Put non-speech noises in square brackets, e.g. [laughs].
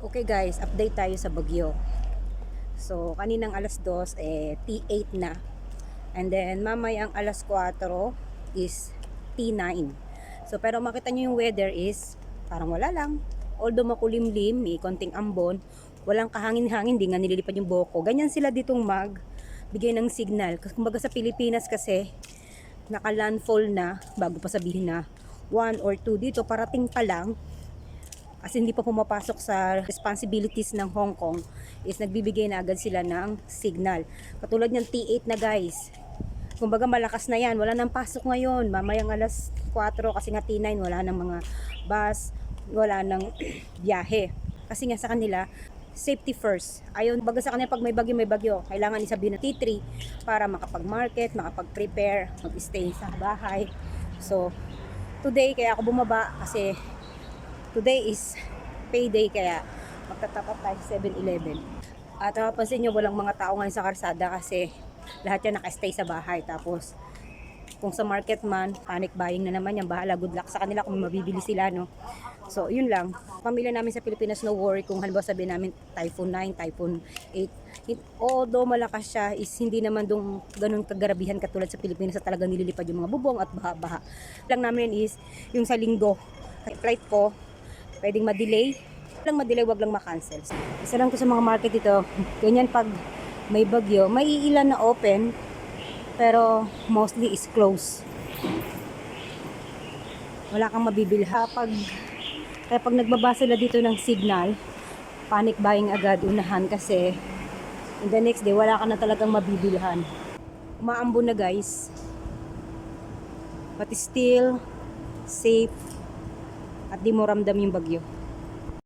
Okay guys, update tayo sa bagyo. So, kaninang alas 2, eh, T8 na. And then, mamayang alas 4 is T9. So, pero makita nyo yung weather is parang wala lang. Although makulimlim, may konting ambon, walang kahangin-hangin, di nga nililipad yung boko. Ganyan sila ditong mag bigay ng signal. Kumbaga sa Pilipinas kasi, naka-landfall na, bago pa sabihin na, 1 or 2 dito, parating pa lang, as hindi pa pumapasok sa responsibilities ng Hong Kong is nagbibigay na agad sila ng signal. Katulad ng T8 na guys. Kumbaga malakas na yan. Wala nang pasok ngayon. Mamayang alas 4 kasi nga T9 wala nang mga bus, wala nang [clears throat] biyahe. Kasi nga sa kanila, safety first. Ayon, baga sa kanila pag may bagyo, may bagyo. Kailangan isabihin na T3 para makapag-market, makapag-prepare, mag-stay sa bahay. So, today kaya ako bumaba kasi today is payday kaya magtatapat tayo sa 7-Eleven. At mapapansin nyo, walang mga tao ngayon sa karsada kasi lahat yan nakastay sa bahay. Tapos, kung sa market man, panic buying na naman yan. Bahala, good luck sa kanila kung mabibili sila, no? So, yun lang. Pamilya namin sa Pilipinas, no worry kung halimbawa sabihin namin Typhoon 9, Typhoon 8. Hin- Although malakas siya, is hindi naman dong ganun kagarabihan katulad sa Pilipinas sa talagang nililipad yung mga bubong at baha-baha. Lang namin is yung sa linggo, flight ko, pwedeng ma-delay. Lang ma-delay, wag lang ma-cancel. Isa lang to sa mga market dito. [laughs] Ganyan pag may bagyo, may ilan na open, pero mostly is closed. Wala kang mabibili. Kapag, kaya pag nagbaba sila dito ng signal, panic buying agad, unahan kasi in the next day, wala ka na talagang mabibilhan. Umaambo na guys. But still, safe at di mo ramdam yung bagyo.